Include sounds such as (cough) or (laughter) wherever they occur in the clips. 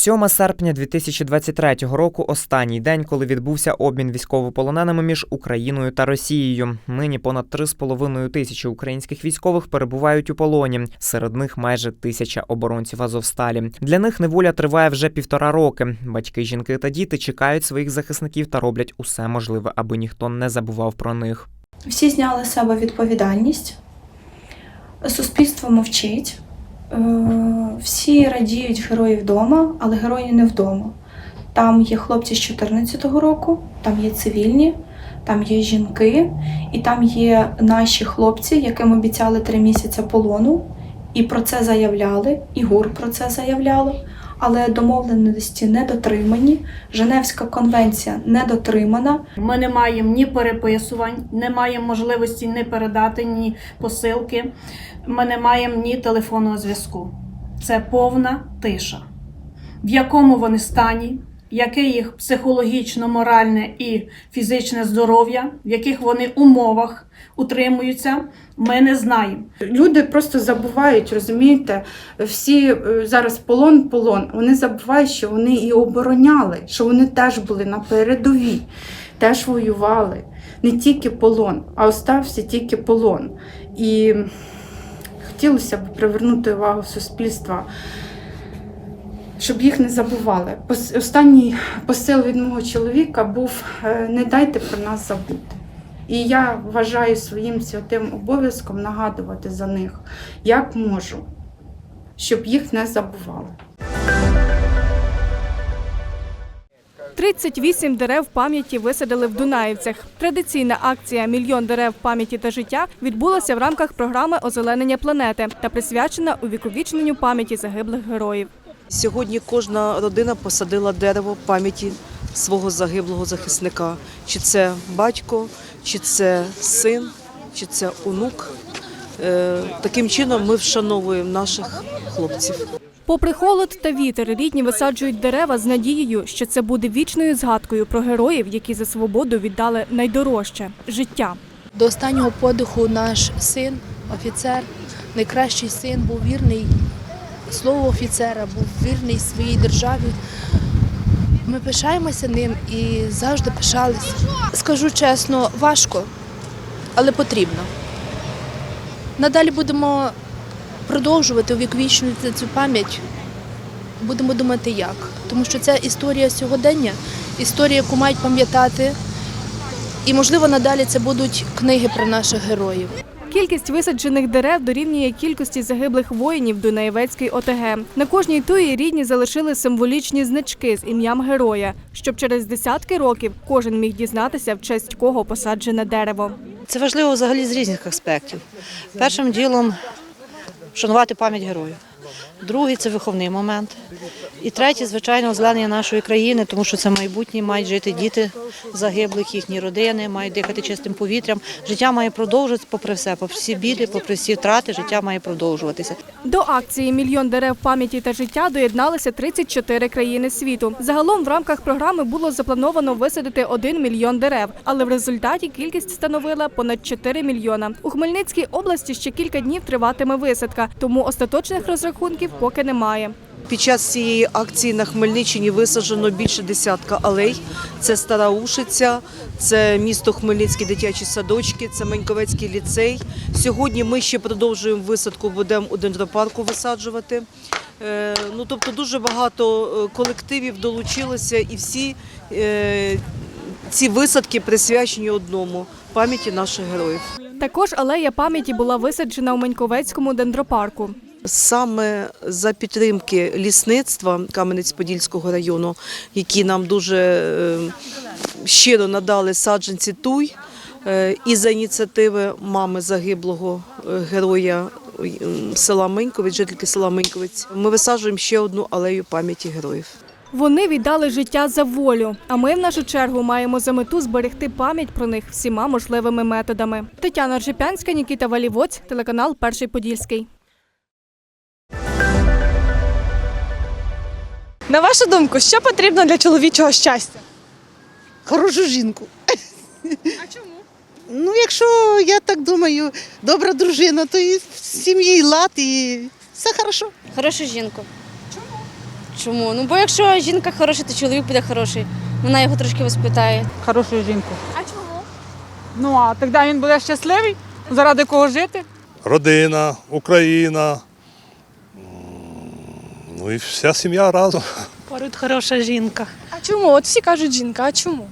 7 серпня 2023 року останній день, коли відбувся обмін військовополоненими між Україною та Росією. Нині понад 3,5 тисячі українських військових перебувають у полоні. Серед них майже тисяча оборонців Азовсталі. Для них неволя триває вже півтора роки. Батьки, жінки та діти чекають своїх захисників та роблять усе можливе, аби ніхто не забував про них. Всі зняли себе відповідальність, суспільство мовчить, всі радіють герої вдома, але герої не вдома. Там є хлопці з 14-го року, там є цивільні, там є жінки, і там є наші хлопці, яким обіцяли три місяці полону, і про це заявляли, і ГУР про це заявляли. Але домовленості не дотримані, Женевська конвенція не дотримана. Ми не маємо ні переписувань, не маємо можливості ні передати, ні посилки. Ми не маємо ні телефонного зв'язку. Це повна тиша. В якому вони стані, яке їх психологічно, моральне і фізичне здоров'я, в яких вони умовах утримуються, ми не знаємо. Люди просто забувають, розумієте, всі е, зараз полон, полон. Вони забувають, що вони і обороняли, що вони теж були на передовій, теж воювали. Не тільки полон, а остався тільки полон. І хотілося б привернути увагу суспільства, щоб їх не забували. Останній посил від мого чоловіка був е, не дайте про нас забути. І я вважаю своїм святим обов'язком нагадувати за них, як можу, щоб їх не забували. 38 дерев пам'яті висадили в Дунаївцях. Традиційна акція Мільйон дерев пам'яті та життя відбулася в рамках програми озеленення планети та присвячена увіковічненню пам'яті загиблих героїв. Сьогодні кожна родина посадила дерево пам'яті свого загиблого захисника. Чи це батько, чи це син, чи це онук. Е, Таким чином ми вшановуємо наших хлопців. Попри холод та вітер, рідні висаджують дерева з надією, що це буде вічною згадкою про героїв, які за свободу віддали найдорожче життя. До останнього подиху наш син, офіцер, найкращий син, був вірний слову офіцера, був вірний своїй державі. Ми пишаємося ним і завжди пишалися. Скажу чесно, важко, але потрібно. Надалі будемо продовжувати увіковічнювати цю пам'ять. Будемо думати як. Тому що це історія сьогодення, історія, яку мають пам'ятати. І, можливо, надалі це будуть книги про наших героїв. Кількість висаджених дерев дорівнює кількості загиблих воїнів Дунаєвецькій ОТГ. На кожній туї рідні залишили символічні значки з ім'ям героя, щоб через десятки років кожен міг дізнатися, в честь кого посаджене дерево. Це важливо взагалі з різних аспектів. Першим ділом вшанувати пам'ять героїв. Другий це виховний момент. І третє, звичайно, озеленення нашої країни, тому що це майбутнє, мають жити діти загиблих, їхні родини, мають дихати чистим повітрям. Життя має продовжуватися попри все, попри всі білі, попри всі втрати, життя має продовжуватися. До акції Мільйон дерев пам'яті та життя доєдналися 34 країни світу. Загалом в рамках програми було заплановано висадити 1 мільйон дерев, але в результаті кількість становила понад 4 мільйона. У Хмельницькій області ще кілька днів триватиме висадка, тому остаточних розрахунків поки немає. Під час цієї акції на Хмельниччині висаджено більше десятка алей. Це Стара Ушиця, це місто Хмельницькі дитячі садочки, це Меньковецький ліцей. Сьогодні ми ще продовжуємо висадку, будемо у дендропарку висаджувати. Е, Ну, тобто дуже багато е, колективів долучилося і всі е, ці висадки присвячені одному пам'яті наших героїв. Також алея пам'яті була висаджена у Меньковецькому дендропарку. Саме за підтримки лісництва Кам'янець-Подільського району, які нам дуже е, щиро надали саджанці туй, е, і за ініціативи мами загиблого е, героя села Миньковець, жительки села Миньковець, ми висаджуємо ще одну алею пам'яті героїв. Вони віддали життя за волю. А ми, в нашу чергу, маємо за мету зберегти пам'ять про них всіма можливими методами. Тетяна Ржепянська, Нікіта Валівоць, телеканал Перший Подільський. На вашу думку, що потрібно для чоловічого щастя? Хорошу жінку. А чому? Ну, якщо я так думаю, добра дружина, то і в сім'ї лад, і все хорошо. Хорошу жінку. Чому? Чому? Ну бо якщо жінка хороша, то чоловік буде хороший. Вона його трошки воспитає. хорошу жінку. А чому? Ну а тоді він буде щасливий, заради кого жити. родина, Україна. Ну і вся сім'я разом. Поруд хороша жінка, А чому? От всі кажуть жінка, а чому?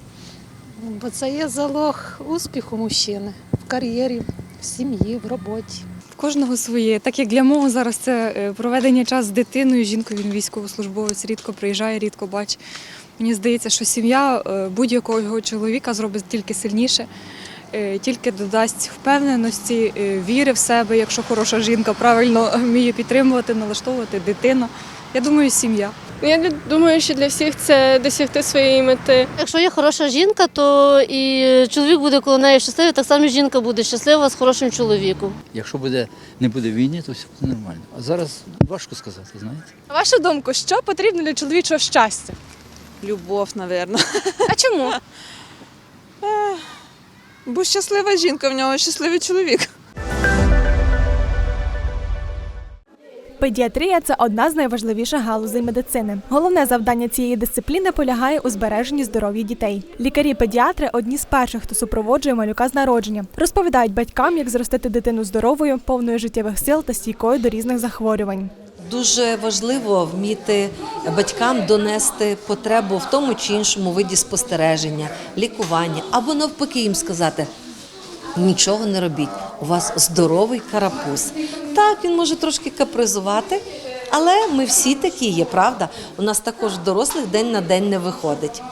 бо це є залог успіху мужчини в кар'єрі, в сім'ї, в роботі. В кожного своє. Так як для мого зараз це е, проведення часу з дитиною, жінкою він військовослужбовець, рідко приїжджає, рідко бачить. Мені здається, що сім'я е, будь-якого його чоловіка зробить тільки сильніше, е, тільки додасть впевненості, віри в себе, якщо хороша жінка правильно (laughs) вміє підтримувати, налаштовувати дитину. Я думаю, сім'я. Я думаю, що для всіх це досягти своєї мети. Якщо є хороша жінка, то і чоловік буде коло неї щасливий, так само жінка буде щаслива з хорошим чоловіком. Якщо буде, не буде війни, то все буде нормально. А зараз важко сказати, знаєте. На вашу думку, що потрібно для чоловічого щастя? Любов, мабуть. А чому? (laughs) Бо щаслива жінка в нього щасливий чоловік. Педіатрія це одна з найважливіших галузей медицини. Головне завдання цієї дисципліни полягає у збереженні здоров'я дітей. Лікарі-педіатри одні з перших, хто супроводжує малюка з народження. Розповідають батькам, як зростити дитину здоровою, повною життєвих сил та стійкою до різних захворювань. Дуже важливо вміти батькам донести потребу в тому чи іншому виді спостереження, лікування, або навпаки їм сказати. Нічого не робіть, у вас здоровий карапуз. Так, він може трошки капризувати, але ми всі такі є, правда? У нас також дорослих день на день не виходить.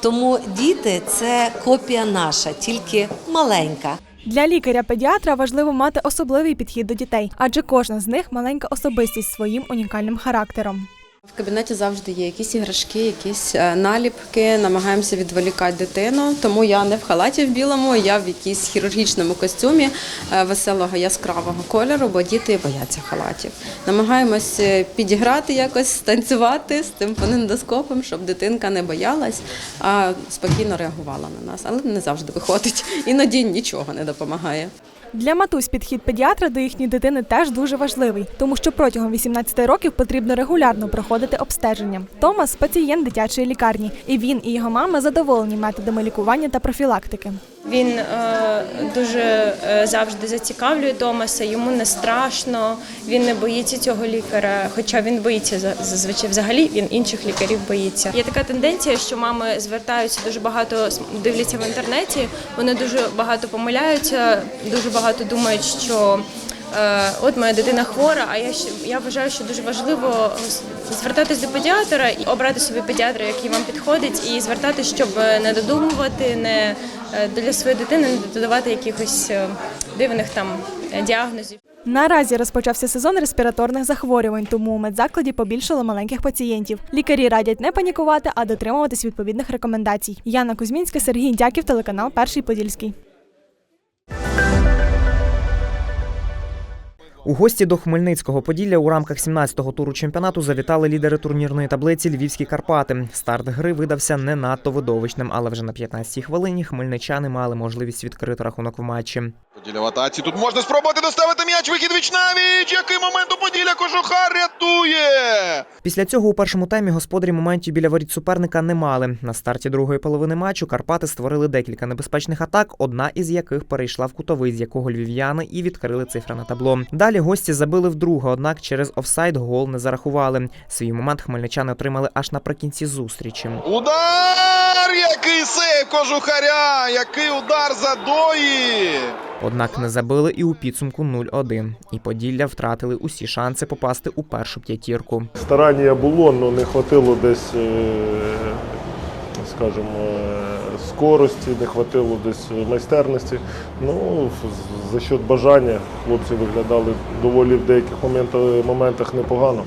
Тому діти це копія наша, тільки маленька. Для лікаря-педіатра важливо мати особливий підхід до дітей, адже кожна з них маленька особистість своїм унікальним характером. В кабінеті завжди є якісь іграшки, якісь е, наліпки, намагаємося відволікати дитину. Тому я не в халаті в білому, я в якійсь хірургічному костюмі е, веселого яскравого кольору, бо діти бояться халатів. Намагаємось е, підіграти якось, станцювати з тим фонендоскопом, щоб дитинка не боялась, а спокійно реагувала на нас. Але не завжди виходить. Іноді нічого не допомагає. Для матусь підхід педіатра до їхньої дитини теж дуже важливий, тому що протягом 18 років потрібно регулярно проходити обстеження. Томас пацієнт дитячої лікарні, і він і його мама задоволені методами лікування та профілактики. Він е, дуже е, завжди зацікавлює Томаса, йому не страшно, він не боїться цього лікаря, хоча він боїться за- зазвичай взагалі він інших лікарів боїться. Є така тенденція, що мами звертаються дуже багато дивляться в інтернеті, вони дуже багато помиляються, дуже багато думають, що. е, От моя дитина хвора, а я я вважаю, що дуже важливо звертатись до педіатра і обрати собі педіатра, який вам підходить, і звертатись, щоб не додумувати, не е, для своєї дитини не додавати якихось е, дивних там е, діагнозів. Наразі розпочався сезон респіраторних захворювань, тому у медзакладі побільшало маленьких пацієнтів. Лікарі радять не панікувати, а дотримуватись відповідних рекомендацій. Яна Кузьмінська, Сергій Дяків, телеканал Перший Подільський. У гості до Хмельницького Поділля у рамках 17-го туру чемпіонату завітали лідери турнірної таблиці Львівські Карпати. Старт гри видався не надто видовищним, але вже на 15-й хвилині хмельничани мали можливість відкрити рахунок в матчі. Поділя в атаці. Тут можна спробувати доставити м'яч. Вихід віч навіч. Який момент у Поділля Кожухар рятує. Після цього у першому таймі господарі моментів біля воріт суперника не мали. На старті другої половини матчу Карпати створили декілька небезпечних атак, одна із яких перейшла в кутовий, з якого львів'яни і відкрили цифри на табло. Далі гості забили вдруге, однак через офсайд гол не зарахували. Свій момент хмельничани отримали аж наприкінці зустрічі. Удар! Який сейв Кожухаря! Який удар задої! Однак не забили і у підсумку 0-1. І Поділля втратили усі шанси попасти у першу п'ятірку. Старання було, але не хватило десь, е, скажімо, е, скорості, не хватило десь майстерності. Ну, за счет бажання хлопці виглядали доволі в деяких моментах непогано.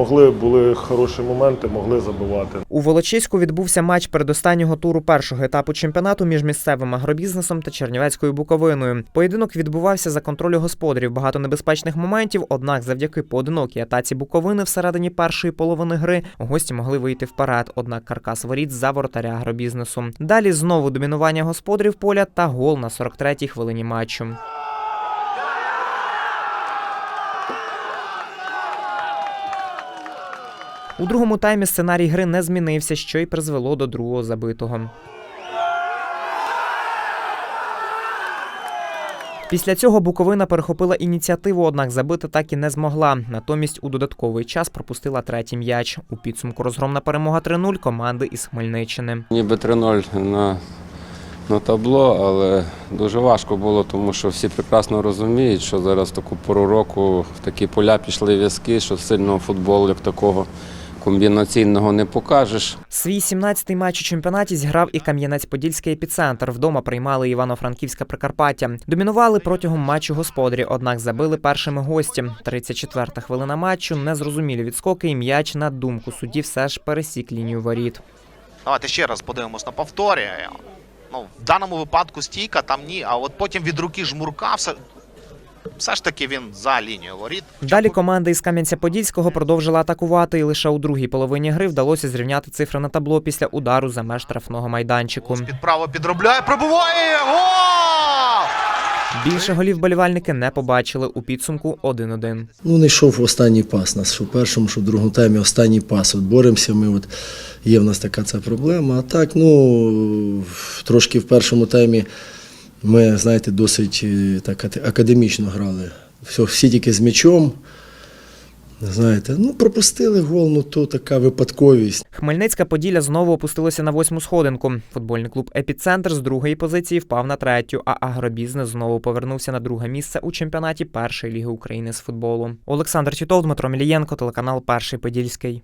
Могли, були хороші моменти, могли забивати. У Волочиську відбувся матч передостаннього туру першого етапу чемпіонату між місцевим агробізнесом та Чернівецькою Буковиною. Поєдинок відбувався за контролю господарів. Багато небезпечних моментів. Однак, завдяки поодинокій атаці Буковини всередині першої половини гри гості могли вийти вперед. Однак каркас воріт за воротаря агробізнесу. Далі знову домінування господарів поля та гол на 43-й хвилині матчу. У другому таймі сценарій гри не змінився, що й призвело до другого забитого. Після цього Буковина перехопила ініціативу, однак забити так і не змогла. Натомість у додатковий час пропустила третій м'яч. У підсумку розгромна перемога 3-0 команди із Хмельниччини. Ніби 3-0 на, на табло, але дуже важко було, тому що всі прекрасно розуміють, що зараз таку пору року в такі поля пішли в'язки, що сильного футболу як такого комбінаційного не покажеш. Свій 17-й матч у чемпіонаті зіграв і Кам'янець-Подільський епіцентр. Вдома приймали Івано-Франківська Прикарпаття. Домінували протягом матчу господарі, однак забили першими гості. 34-та хвилина матчу, незрозумілі відскоки і м'яч на думку судді все ж пересік лінію воріт. Давайте ще раз подивимось на повторі. Ну, в даному випадку стійка, там ні, а от потім від руки жмурка все, все ж таки він за лінією воріт. Далі команда із Кам'янця-Подільського продовжила атакувати, і лише у другій половині гри вдалося зрівняти цифри на табло після удару за меж штрафного майданчику. Під право підробляє, пробуває! Гол! Більше голів болівальники не побачили у підсумку 1-1. Ну, не йшов останній пас. Нас що в першому, що в другому таймі останній пас. От боремося ми, от є в нас така ця проблема. А так, ну трошки в першому таймі ми, знаєте, досить е, так академічно грали. Все, всі тільки з м'ячом. Знаєте, ну пропустили гол, ну то така випадковість. Хмельницька Поділля знову опустилося на восьму сходинку. Футбольний клуб Епіцентр з другої позиції впав на третю, а агробізнес знову повернувся на друге місце у чемпіонаті першої ліги України з футболу. Олександр Тітов, Дмитро Мілієнко, телеканал Перший Подільський.